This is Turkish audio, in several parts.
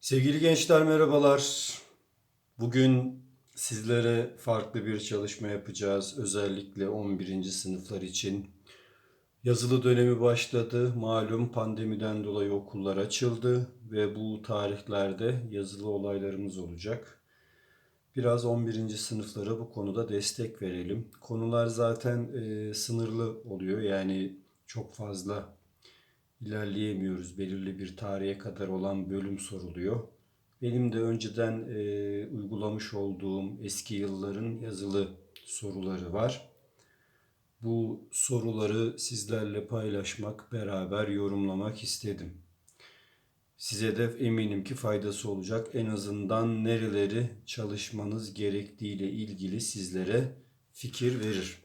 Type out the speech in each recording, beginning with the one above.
Sevgili gençler merhabalar. Bugün sizlere farklı bir çalışma yapacağız. Özellikle 11. sınıflar için. Yazılı dönemi başladı. Malum pandemiden dolayı okullar açıldı ve bu tarihlerde yazılı olaylarımız olacak. Biraz 11. sınıflara bu konuda destek verelim. Konular zaten e, sınırlı oluyor. Yani çok fazla ilerleyemiyoruz. Belirli bir tarihe kadar olan bölüm soruluyor. Benim de önceden e, uygulamış olduğum eski yılların yazılı soruları var. Bu soruları sizlerle paylaşmak, beraber yorumlamak istedim. Size de eminim ki faydası olacak. En azından nereleri çalışmanız gerektiğiyle ilgili sizlere fikir verir.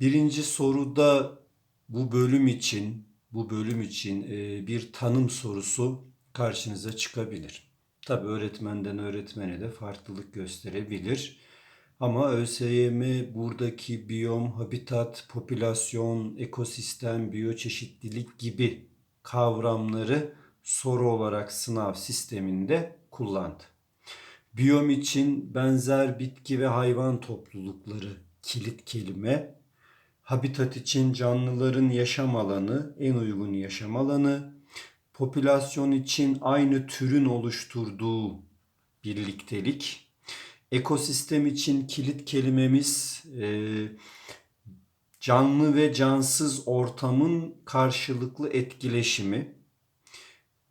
Birinci soruda bu bölüm için bu bölüm için e, bir tanım sorusu karşınıza çıkabilir. Tabi öğretmenden öğretmene de farklılık gösterebilir. Ama ÖSYM buradaki biyom, habitat, popülasyon, ekosistem, biyoçeşitlilik gibi kavramları soru olarak sınav sisteminde kullandı. Biyom için benzer bitki ve hayvan toplulukları kilit kelime. Habitat için canlıların yaşam alanı, en uygun yaşam alanı. Popülasyon için aynı türün oluşturduğu birliktelik. Ekosistem için kilit kelimemiz e, canlı ve cansız ortamın karşılıklı etkileşimi.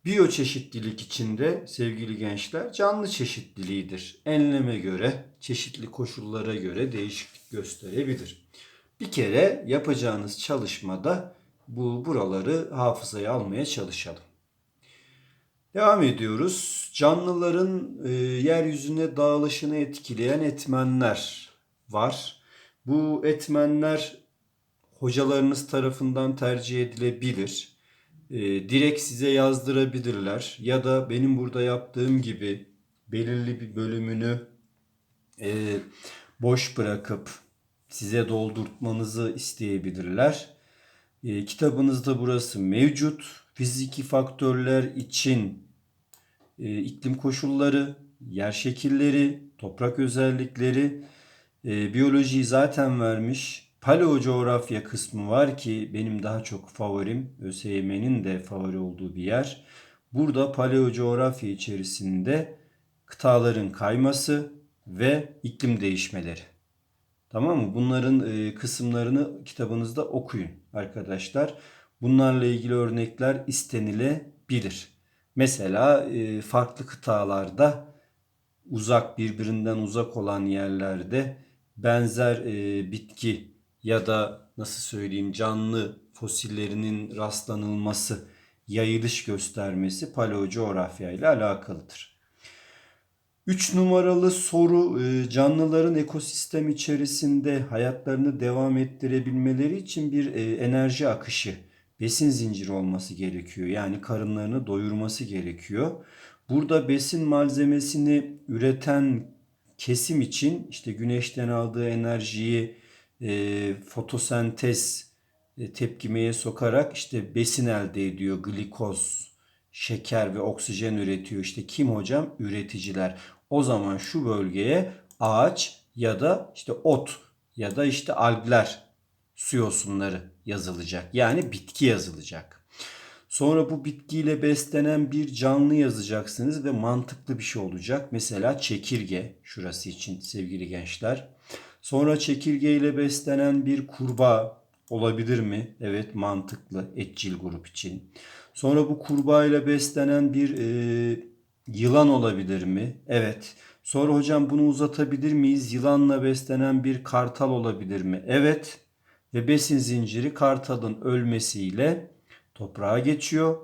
Biyoçeşitlilik içinde sevgili gençler canlı çeşitliliğidir. Enleme göre, çeşitli koşullara göre değişiklik gösterebilir. Bir kere yapacağınız çalışmada bu buraları hafızaya almaya çalışalım. Devam ediyoruz. Canlıların e, yeryüzüne dağılışını etkileyen etmenler var. Bu etmenler hocalarınız tarafından tercih edilebilir. E, direkt size yazdırabilirler ya da benim burada yaptığım gibi belirli bir bölümünü e, boş bırakıp size doldurtmanızı isteyebilirler. E, kitabınızda burası mevcut. Fiziki faktörler için e, iklim koşulları, yer şekilleri, toprak özellikleri, e, biyolojiyi zaten vermiş. Paleocoğrafya kısmı var ki benim daha çok favorim. ÖSYM'nin de favori olduğu bir yer. Burada paleocoğrafya içerisinde kıtaların kayması ve iklim değişmeleri. Tamam mı? Bunların e, kısımlarını kitabınızda okuyun arkadaşlar. Bunlarla ilgili örnekler istenilebilir. Mesela e, farklı kıtalarda uzak birbirinden uzak olan yerlerde benzer e, bitki ya da nasıl söyleyeyim canlı fosillerinin rastlanılması, yayılış göstermesi paleocoğrafya ile alakalıdır. 3 numaralı soru e, canlıların ekosistem içerisinde hayatlarını devam ettirebilmeleri için bir e, enerji akışı, besin zinciri olması gerekiyor. Yani karınlarını doyurması gerekiyor. Burada besin malzemesini üreten kesim için işte güneşten aldığı enerjiyi e, fotosentez tepkimeye sokarak işte besin elde ediyor. Glikoz, şeker ve oksijen üretiyor. İşte kim hocam? Üreticiler. O zaman şu bölgeye ağaç ya da işte ot ya da işte algler su yosunları yazılacak. Yani bitki yazılacak. Sonra bu bitkiyle beslenen bir canlı yazacaksınız ve mantıklı bir şey olacak. Mesela çekirge şurası için sevgili gençler. Sonra çekirge ile beslenen bir kurbağa olabilir mi? Evet mantıklı etçil grup için. Sonra bu kurbağa ile beslenen bir e, yılan olabilir mi? Evet. Sonra hocam bunu uzatabilir miyiz? Yılanla beslenen bir kartal olabilir mi? Evet. Ve besin zinciri kartalın ölmesiyle toprağa geçiyor.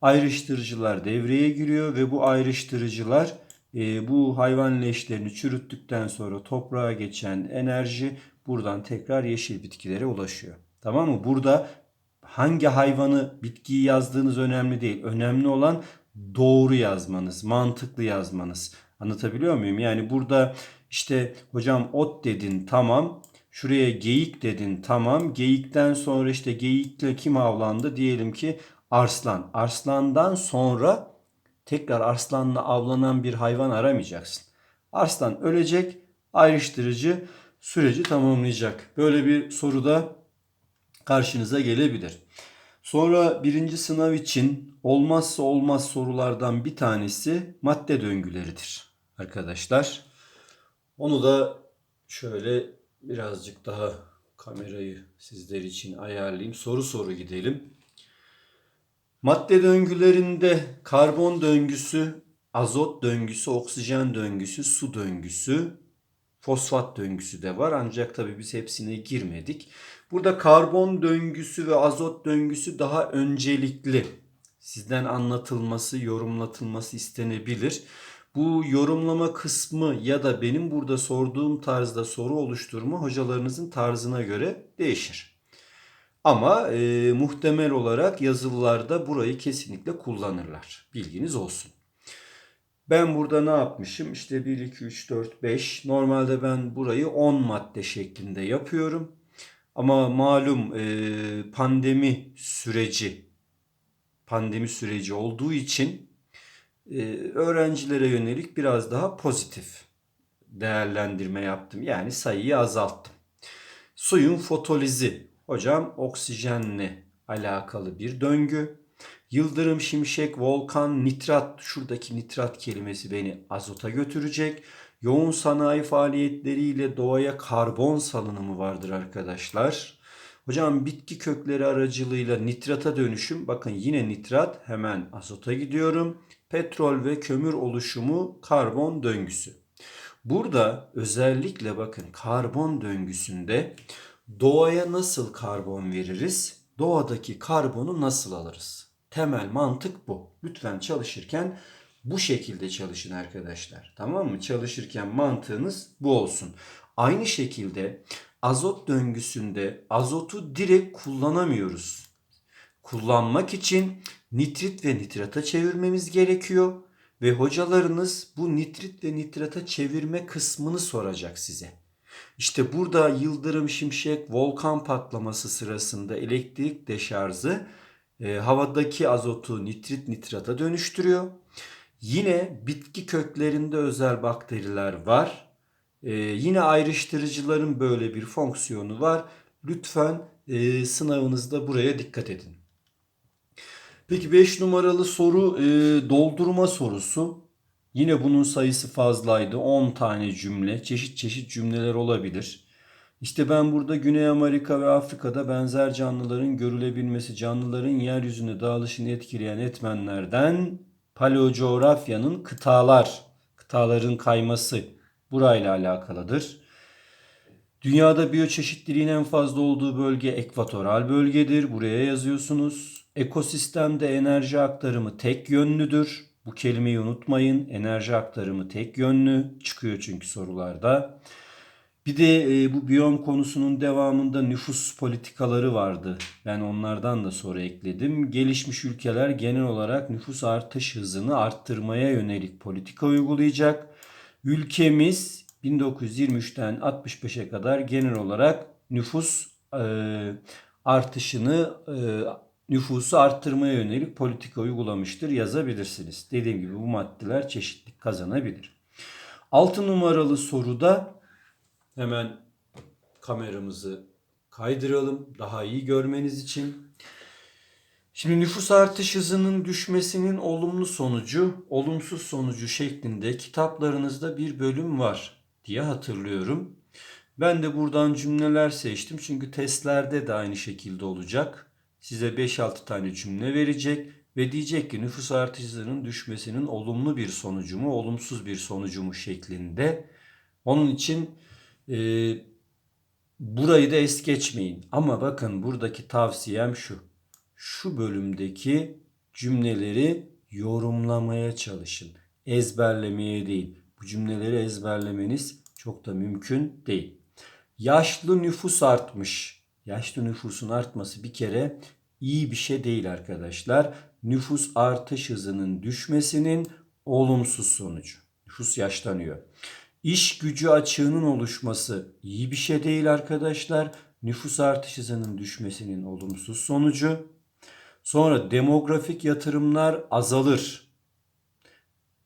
Ayrıştırıcılar devreye giriyor ve bu ayrıştırıcılar e, bu hayvan leşlerini çürüttükten sonra toprağa geçen enerji buradan tekrar yeşil bitkilere ulaşıyor. Tamam mı? Burada hangi hayvanı, bitkiyi yazdığınız önemli değil. Önemli olan doğru yazmanız, mantıklı yazmanız. Anlatabiliyor muyum? Yani burada işte hocam ot dedin tamam. Şuraya geyik dedin tamam. Geyikten sonra işte geyikle kim avlandı? Diyelim ki arslan. Arslandan sonra tekrar arslanla avlanan bir hayvan aramayacaksın. Arslan ölecek, ayrıştırıcı süreci tamamlayacak. Böyle bir soru da karşınıza gelebilir. Sonra birinci sınav için olmazsa olmaz sorulardan bir tanesi madde döngüleridir arkadaşlar. Onu da şöyle birazcık daha kamerayı sizler için ayarlayayım. Soru soru gidelim. Madde döngülerinde karbon döngüsü, azot döngüsü, oksijen döngüsü, su döngüsü, fosfat döngüsü de var. Ancak tabii biz hepsine girmedik. Burada karbon döngüsü ve azot döngüsü daha öncelikli. Sizden anlatılması, yorumlatılması istenebilir. Bu yorumlama kısmı ya da benim burada sorduğum tarzda soru oluşturma hocalarınızın tarzına göre değişir. Ama e, muhtemel olarak yazılılarda burayı kesinlikle kullanırlar. Bilginiz olsun. Ben burada ne yapmışım? İşte 1, 2, 3, 4, 5. Normalde ben burayı 10 madde şeklinde yapıyorum. Ama malum e, pandemi süreci pandemi süreci olduğu için e, öğrencilere yönelik biraz daha pozitif değerlendirme yaptım. Yani sayıyı azalttım. Suyun fotolizi. Hocam oksijenle alakalı bir döngü. Yıldırım, şimşek, volkan, nitrat. Şuradaki nitrat kelimesi beni azota götürecek. Yoğun sanayi faaliyetleriyle doğaya karbon salınımı vardır arkadaşlar. Hocam bitki kökleri aracılığıyla nitrata dönüşüm. Bakın yine nitrat hemen azota gidiyorum. Petrol ve kömür oluşumu karbon döngüsü. Burada özellikle bakın karbon döngüsünde doğaya nasıl karbon veririz? Doğadaki karbonu nasıl alırız? Temel mantık bu. Lütfen çalışırken bu şekilde çalışın arkadaşlar. Tamam mı? Çalışırken mantığınız bu olsun. Aynı şekilde azot döngüsünde azotu direkt kullanamıyoruz. Kullanmak için nitrit ve nitrata çevirmemiz gerekiyor ve hocalarınız bu nitrit ve nitrata çevirme kısmını soracak size. İşte burada yıldırım, şimşek, volkan patlaması sırasında elektrik deşarjı e, havadaki azotu nitrit nitrata dönüştürüyor. Yine bitki köklerinde özel bakteriler var. Ee, yine ayrıştırıcıların böyle bir fonksiyonu var. Lütfen e, sınavınızda buraya dikkat edin. Peki 5 numaralı soru e, doldurma sorusu. Yine bunun sayısı fazlaydı. 10 tane cümle. Çeşit çeşit cümleler olabilir. İşte ben burada Güney Amerika ve Afrika'da benzer canlıların görülebilmesi, canlıların yeryüzüne dağılışını etkileyen etmenlerden paleocoğrafyanın kıtalar, kıtaların kayması burayla alakalıdır. Dünyada biyoçeşitliliğin en fazla olduğu bölge ekvatoral bölgedir. Buraya yazıyorsunuz. Ekosistemde enerji aktarımı tek yönlüdür. Bu kelimeyi unutmayın. Enerji aktarımı tek yönlü çıkıyor çünkü sorularda. Bir de e, bu biyom konusunun devamında nüfus politikaları vardı. Ben onlardan da soru ekledim. Gelişmiş ülkeler genel olarak nüfus artış hızını arttırmaya yönelik politika uygulayacak. Ülkemiz 1923'ten 65'e kadar genel olarak nüfus e, artışını e, nüfusu arttırmaya yönelik politika uygulamıştır yazabilirsiniz. Dediğim gibi bu maddeler çeşitlilik kazanabilir. 6 numaralı soruda hemen kameramızı kaydıralım daha iyi görmeniz için. Şimdi nüfus artış hızının düşmesinin olumlu sonucu, olumsuz sonucu şeklinde kitaplarınızda bir bölüm var diye hatırlıyorum. Ben de buradan cümleler seçtim çünkü testlerde de aynı şekilde olacak. Size 5-6 tane cümle verecek ve diyecek ki nüfus artış hızının düşmesinin olumlu bir sonucu mu, olumsuz bir sonucu mu şeklinde. Onun için e, burayı da es geçmeyin. Ama bakın buradaki tavsiyem şu şu bölümdeki cümleleri yorumlamaya çalışın. Ezberlemeye değil. Bu cümleleri ezberlemeniz çok da mümkün değil. Yaşlı nüfus artmış. Yaşlı nüfusun artması bir kere iyi bir şey değil arkadaşlar. Nüfus artış hızının düşmesinin olumsuz sonucu. Nüfus yaşlanıyor. İş gücü açığının oluşması iyi bir şey değil arkadaşlar. Nüfus artış hızının düşmesinin olumsuz sonucu. Sonra demografik yatırımlar azalır.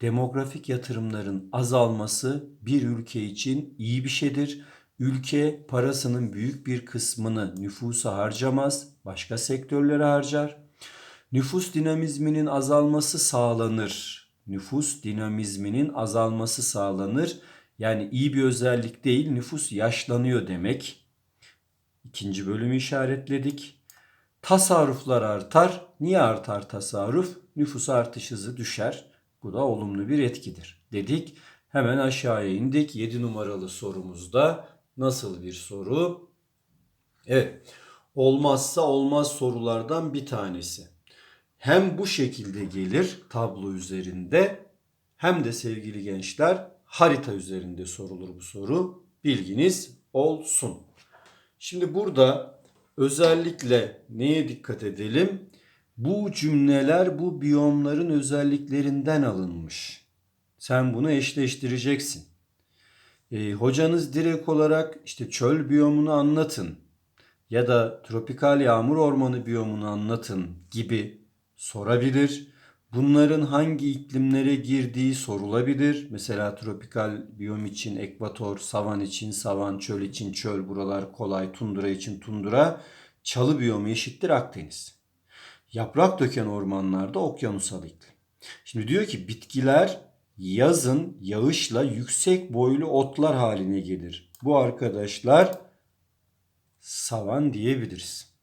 demografik yatırımların azalması bir ülke için iyi bir şeydir. Ülke parasının büyük bir kısmını nüfusa harcamaz, başka sektörlere harcar. Nüfus dinamizminin azalması sağlanır. Nüfus dinamizminin azalması sağlanır. Yani iyi bir özellik değil, nüfus yaşlanıyor demek. İkinci bölümü işaretledik. Tasarruflar artar. Niye artar tasarruf? Nüfus artış hızı düşer. Bu da olumlu bir etkidir. Dedik. Hemen aşağıya indik. 7 numaralı sorumuzda nasıl bir soru? Evet. Olmazsa olmaz sorulardan bir tanesi. Hem bu şekilde gelir tablo üzerinde hem de sevgili gençler harita üzerinde sorulur bu soru. Bilginiz olsun. Şimdi burada özellikle neye dikkat edelim? Bu cümleler bu biyomların özelliklerinden alınmış. Sen bunu eşleştireceksin. E, hocanız direkt olarak işte çöl biyomunu anlatın ya da tropikal yağmur ormanı biyomunu anlatın gibi sorabilir. Bunların hangi iklimlere girdiği sorulabilir. Mesela tropikal biyom için ekvator, savan için savan, çöl için çöl, buralar kolay, tundra için tundra. Çalı biyomu eşittir Akdeniz. Yaprak döken ormanlarda okyanusal iklim. Şimdi diyor ki bitkiler yazın yağışla yüksek boylu otlar haline gelir. Bu arkadaşlar savan diyebiliriz.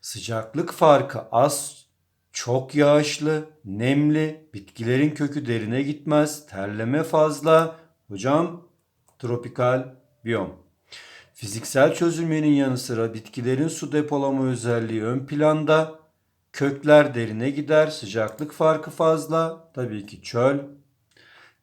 Sıcaklık farkı az, çok yağışlı, nemli, bitkilerin kökü derine gitmez, terleme fazla. Hocam tropikal biyom. Fiziksel çözülmenin yanı sıra bitkilerin su depolama özelliği ön planda. Kökler derine gider, sıcaklık farkı fazla. Tabii ki çöl.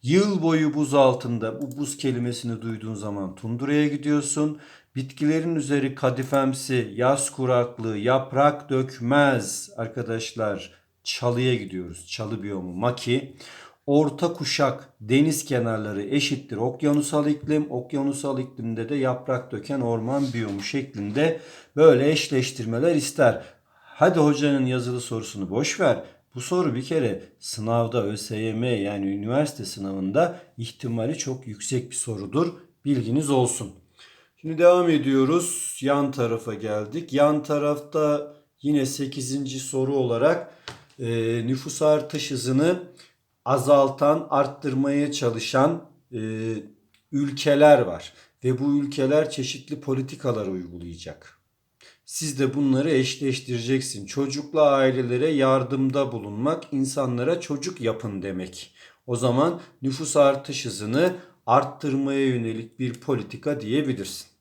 Yıl boyu buz altında bu buz kelimesini duyduğun zaman tunduraya gidiyorsun. Bitkilerin üzeri kadifemsi, yaz kuraklığı, yaprak dökmez arkadaşlar. Çalıya gidiyoruz. Çalı biyomu, maki. Orta kuşak deniz kenarları eşittir okyanusal iklim. Okyanusal iklimde de yaprak döken orman biyomu şeklinde böyle eşleştirmeler ister. Hadi hocanın yazılı sorusunu boş ver. Bu soru bir kere sınavda ÖSYM yani üniversite sınavında ihtimali çok yüksek bir sorudur. Bilginiz olsun. Şimdi devam ediyoruz. Yan tarafa geldik. Yan tarafta yine 8. soru olarak e, nüfus artış hızını azaltan, arttırmaya çalışan e, ülkeler var. Ve bu ülkeler çeşitli politikalar uygulayacak. Siz de bunları eşleştireceksin. Çocukla ailelere yardımda bulunmak, insanlara çocuk yapın demek. O zaman nüfus artış hızını arttırmaya yönelik bir politika diyebilirsin.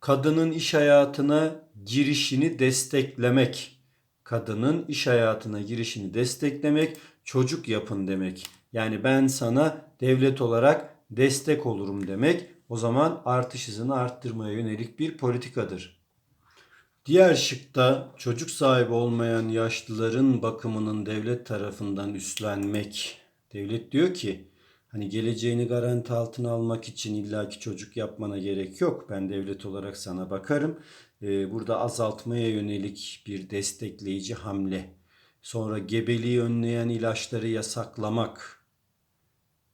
Kadının iş hayatına girişini desteklemek. Kadının iş hayatına girişini desteklemek, çocuk yapın demek. Yani ben sana devlet olarak destek olurum demek. O zaman artış hızını arttırmaya yönelik bir politikadır. Diğer şıkta çocuk sahibi olmayan yaşlıların bakımının devlet tarafından üstlenmek. Devlet diyor ki hani geleceğini garanti altına almak için illaki çocuk yapmana gerek yok. Ben devlet olarak sana bakarım. Ee, burada azaltmaya yönelik bir destekleyici hamle. Sonra gebeliği önleyen ilaçları yasaklamak.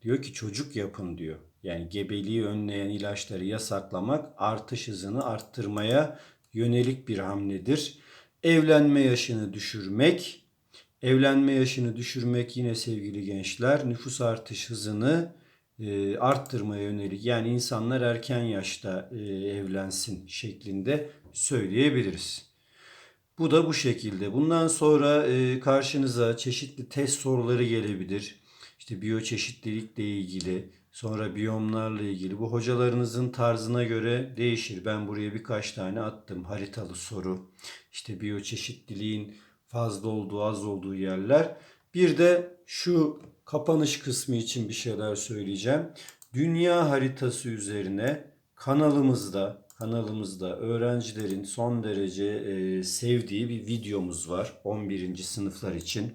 Diyor ki çocuk yapın diyor. Yani gebeliği önleyen ilaçları yasaklamak artış hızını arttırmaya yönelik bir hamledir. Evlenme yaşını düşürmek. Evlenme yaşını düşürmek yine sevgili gençler nüfus artış hızını e, arttırmaya yönelik. Yani insanlar erken yaşta e, evlensin şeklinde söyleyebiliriz. Bu da bu şekilde. Bundan sonra e, karşınıza çeşitli test soruları gelebilir. İşte biyoçeşitlilikle ilgili, sonra biyomlarla ilgili. Bu hocalarınızın tarzına göre değişir. Ben buraya birkaç tane attım haritalı soru. İşte biyoçeşitliliğin fazla olduğu, az olduğu yerler. Bir de şu kapanış kısmı için bir şeyler söyleyeceğim. Dünya haritası üzerine kanalımızda kanalımızda öğrencilerin son derece e, sevdiği bir videomuz var 11. sınıflar için.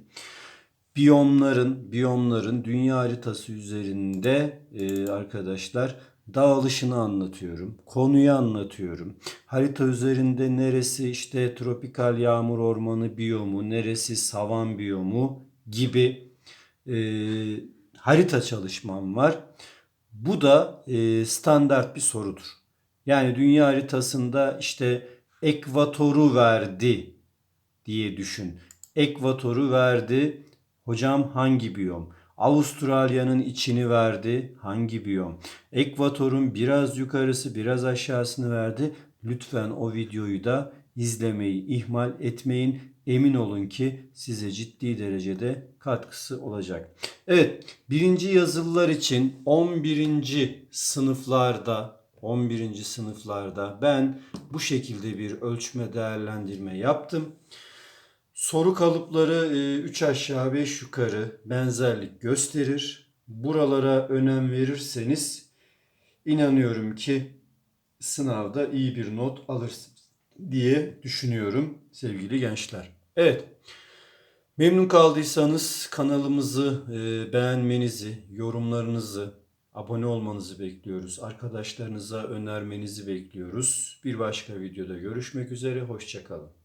Biyomların, biyomların dünya haritası üzerinde e, arkadaşlar dağılışını anlatıyorum. Konuyu anlatıyorum. Harita üzerinde neresi işte tropikal yağmur ormanı biyomu, neresi savan biyomu gibi e, harita çalışmam var. Bu da e, standart bir sorudur. Yani dünya haritasında işte ekvatoru verdi diye düşün. Ekvatoru verdi. Hocam hangi biyom? Avustralya'nın içini verdi. Hangi biyom? Ekvatorun biraz yukarısı, biraz aşağısını verdi. Lütfen o videoyu da izlemeyi ihmal etmeyin. Emin olun ki size ciddi derecede katkısı olacak. Evet, birinci yazılılar için 11. sınıflarda 11. sınıflarda ben bu şekilde bir ölçme değerlendirme yaptım. Soru kalıpları 3 aşağı 5 yukarı benzerlik gösterir. Buralara önem verirseniz inanıyorum ki sınavda iyi bir not alırsınız diye düşünüyorum sevgili gençler. Evet. Memnun kaldıysanız kanalımızı e, beğenmenizi, yorumlarınızı, abone olmanızı bekliyoruz. Arkadaşlarınıza önermenizi bekliyoruz. Bir başka videoda görüşmek üzere. Hoşçakalın.